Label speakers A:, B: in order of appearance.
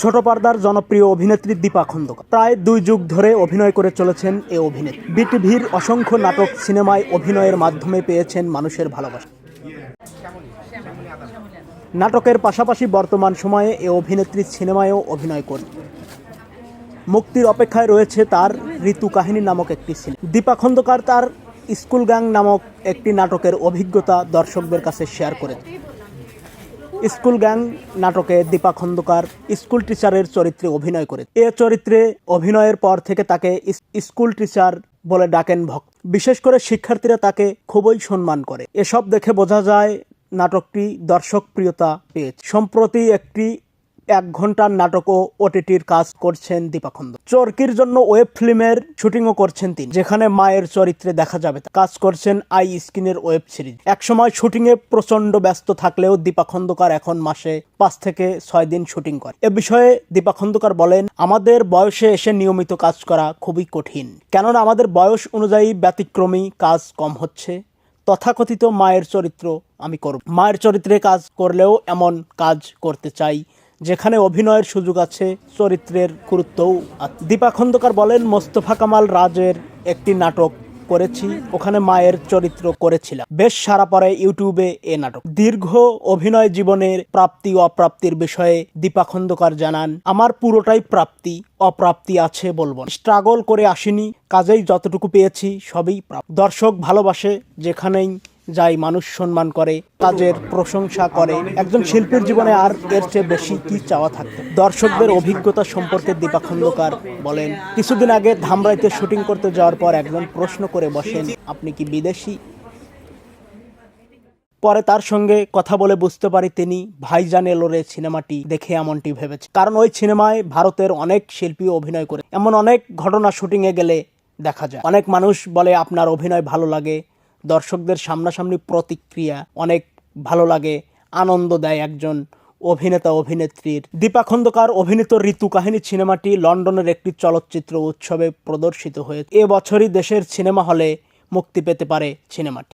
A: ছোট পর্দার জনপ্রিয় অভিনেত্রী দীপা খন্দকার। প্রায় দুই যুগ ধরে অভিনয় করে চলেছেন এ অভিনেত্রী। বিটিভির অসংখ্য নাটক সিনেমায় অভিনয়ের মাধ্যমে পেয়েছেন মানুষের ভালোবাসা। নাটকের পাশাপাশি বর্তমান সময়ে এ অভিনেত্রী সিনেমায়ও অভিনয় করে মুক্তির অপেক্ষায় রয়েছে তার ঋতু কাহিনী নামক একটি সিনেমা। দীপা খন্দকার তার স্কুল গ্যাং নামক একটি নাটকের অভিজ্ঞতা দর্শকদের কাছে শেয়ার করে স্কুল গ্যাং নাটকে দীপা খন্দকার স্কুল টিচারের চরিত্রে অভিনয় করে। এ চরিত্রে অভিনয়ের পর থেকে তাকে স্কুল টিচার বলে ডাকেন ভক্ত। বিশেষ করে শিক্ষার্থীরা তাকে খুবই সম্মান করে। এসব দেখে বোঝা যায় নাটকটি দর্শক প্রিয়তা পেয়েছে। সম্প্রতি একটি এক ঘণ্টার নাটক ও ওটিটির কাজ করছেন দীপা খন্দ চরকির জন্য ওয়েব ফিল্মের শুটিংও করছেন তিনি, যেখানে মায়ের চরিত্রে দেখা যাবে কাজ করছেন আই স্ক্রিনের ওয়েব সিরিজ। একসময় শুটিংয়ে প্রচণ্ড ব্যস্ত থাকলেও দীপা খন্দকার এখন মাসে পাঁচ থেকে ছয় দিন শুটিং করে। এ বিষয়ে দীপা খন্দকার বলেন, আমাদের বয়সে এসে নিয়মিত কাজ করা খুবই কঠিন। কেননা আমাদের বয়স অনুযায়ী ব্যতিক্রমী কাজ কম হচ্ছে। তথাকথিত মায়ের চরিত্র আমি করব। মায়ের চরিত্রে কাজ করলেও এমন কাজ করতে চাই যেখানে অভিনয়ের সুযোগ আছে, চরিত্রের গুরুত্বও দীপা খন্দকার বলেন, মোস্তফা কামাল রাজের একটি নাটক করেছি, ওখানে মায়ের চরিত্র করেছিলাম। বেশ সারা পরে ইউটিউবে এ নাটক। দীর্ঘ অভিনয় জীবনের প্রাপ্তি অপ্রাপ্তির বিষয়ে দীপা খন্দকার জানান, আমার পুরোটাই প্রাপ্তি, অপ্রাপ্তি আছে বলব স্ট্রাগল করে আসিনি, কাজেই যতটুকু পেয়েছি সবই দর্শক ভালোবাসে যেখানেই যাই মানুষ সম্মান করে কাজের প্রশংসা করে। একজন শিল্পীর জীবনে আর এর চেয়ে বেশি কি চাওয়া থাকতে দর্শকদের অভিজ্ঞতা সম্পর্কে দীপা খন্দকার বলেন, কিছুদিন আগে ধামরাইতে শুটিং করতে যাওয়ার পর একজন প্রশ্ন করে বসেন, আপনি কি বিদেশি? পরে তার সঙ্গে কথা বলে বুঝতে পারি তিনি ভাইজান এলোরে সিনেমাটি দেখে এমনটি ভেবেছে। কারণ ওই সিনেমায় ভারতের অনেক শিল্পী অভিনয় করে। এমন অনেক ঘটনা শুটিংয়ে গেলে দেখা যায়। অনেক মানুষ বলে, আপনার অভিনয় ভালো লাগে দর্শকদের সামনাসামনি প্রতিক্রিয়া, অনেক ভালো লাগে, আনন্দ দেয় একজন অভিনেতা, অভিনেত্রীর। দীপা খন্দকার অভিনীত ঋতু কাহিনী সিনেমাটি লন্ডনের একটি চলচ্চিত্র উৎসবে প্রদর্শিত হয়ে এ বছরই দেশের সিনেমা হলে মুক্তি পেতে পারে সিনেমাটি।